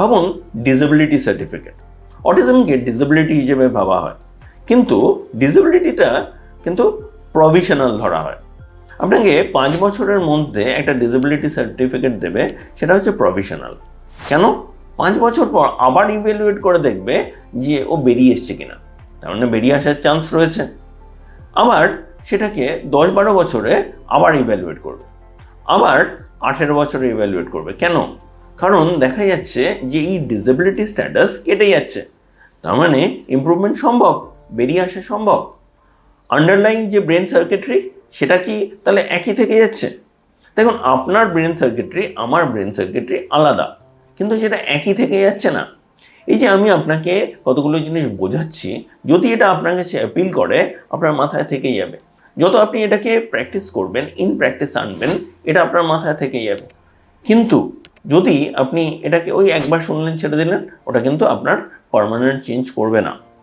ভাবুন disability certificate অটিজমকে disability হিসেবে ভাবা হয়। কিন্তু ডিসেবিলিটিটা কিন্তু প্রভিশনাল ধরা হয়। আপনাকে পাঁচ বছরের মধ্যে একটা ডিসেবিলিটি সার্টিফিকেট দেবে, সেটা হচ্ছে প্রভিশনাল কেন? পাঁচ বছর পর আবার ইভ্যালুয়েট করে দেখবে যে ও বেরিয়ে এসছে কিনা। তার মানে বেরিয়ে আসার চান্স রয়েছে। আবার সেটাকে দশ বারো বছরে আবার ইভ্যালুয়েট করবে। আবার আঠেরো বছরে ইভ্যালুয়েট করবে। কেন? কারণ দেখা যাচ্ছে যে এই ডিসেবিলিটি স্ট্যাটাস কেটে যাচ্ছে। তার মানে ইমপ্রুভমেন্ট সম্ভব, বেরিয়ে আসা সম্ভব। আন্ডারলাইন যে ব্রেন সার্কিটরি সেটা কি তাহলে একই থেকে যাচ্ছে? দেখুন, আপনার ব্রেন সার্কিটরি আমার ব্রেন সার্কিটরি আলাদা, কিন্তু সেটা একই থেকে যাচ্ছে না। এই যে আমি আপনাকে কতগুলো জিনিস বোঝাচ্ছি, যদি এটা আপনার কাছে অ্যাপিল করে, আপনার মাথায় থেকেই যাবে। যত আপনি এটাকে প্র্যাকটিস করবেন ইন প্র্যাকটিস আনবেন, এটা আপনার মাথায় থেকেই যাবে। কিন্তু যদি আপনি এটাকে ওই একবার শুনলেন, ছেড়ে দিলেন, ওটা কিন্তু আপনার পারমানেন্ট চেঞ্জ করবে না।